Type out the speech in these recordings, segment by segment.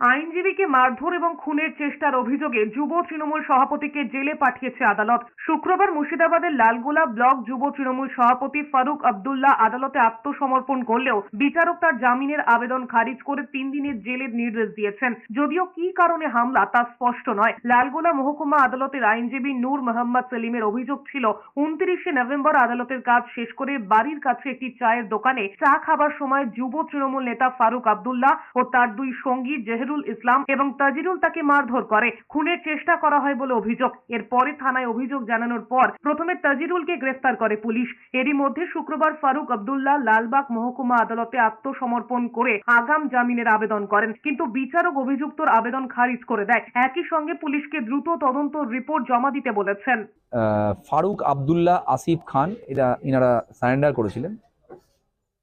আইনজীবীকে মারধর এবং খুনের চেষ্টার অভিযোগে যুব তৃণমূল সভাপতিকে জেলে পাঠিয়েছে আদালত। শুক্রবার মুর্শিদাবাদের লালগোলা ব্লক যুব তৃণমূল সভাপতি ফারুক আবদুল্লাহ আদালতে আত্মসমর্পণ করলেও বিচারক তার জামিনের আবেদন খারিজ করে তিন দিনের জেলের নির্দেশ দিয়েছেন। যদিও কি কারণে হামলা তা স্পষ্ট নয়। লালগোলা মহকুমা আদালতের আইনজীবী নূর মোহাম্মদ সেলিমের অভিযোগ ছিল, উনত্রিশে নভেম্বর আদালতের কাজ শেষ করে বাড়ির কাছে একটি চায়ের দোকানে চা খাবার সময় যুব তৃণমূল নেতা ফারুক আবদুল্লাহ ও তার দুই সঙ্গী জেহরুল ইসলাম এবং তাজিরুল তাকে মারধর করে। খুনের চেষ্টা করা হয় বলে অভিযোগ। এরপরে থানায় অভিযোগ জানানোর পর প্রথমে তাজিরুলকে গ্রেফতার করে পুলিশ। এরই মধ্যে শুক্রবার ফারুক আবদুল্লাহ লালবাগ মহকুমা আদালতে আত্মসমর্পণ করে আগাম জামিনের আবেদন করেন। কিন্তু বিচারক অভিযুক্তর আবেদন খারিজ করে দেয়। একই সঙ্গে পুলিশকে দ্রুত তদন্ত রিপোর্ট জমা দিতে বলেছেন। ফারুক আবদুল্লাহ আসিফ খান এরা ইনারা সারেন্ডার করেছিলেন।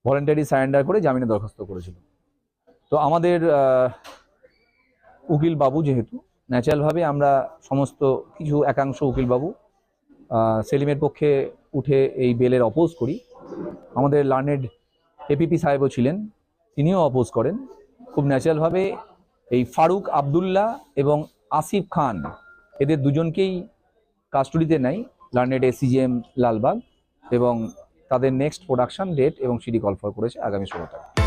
ভলেন্টারি সারেন্ডার করে জামিনে দরখাস্ত করেছিল। তো আমাদের উকিল বাবু যেহেতু, ন্যাচারালভাবে আমরা সমস্ত কিছু একাংশ উকিল বাবু সেলিমের পক্ষে উঠে এই বেলের অপোজ করি। আমাদের লার্নেড এপিপি সাহেবও ছিলেন, তিনিও অপোজ করেন। খুব ন্যাচারালভাবে এই ফারুক আবদুল্লাহ এবং আসিফ খান, এদের দুজনকেই কাস্টডিতে নেয় লার্নেড এসিজিএম লালবাগ এবং তাদের নেক্সট প্রোডাকশন ডেট এবং সিডি কলফার করেছে আগামী ষোলো তারিখ।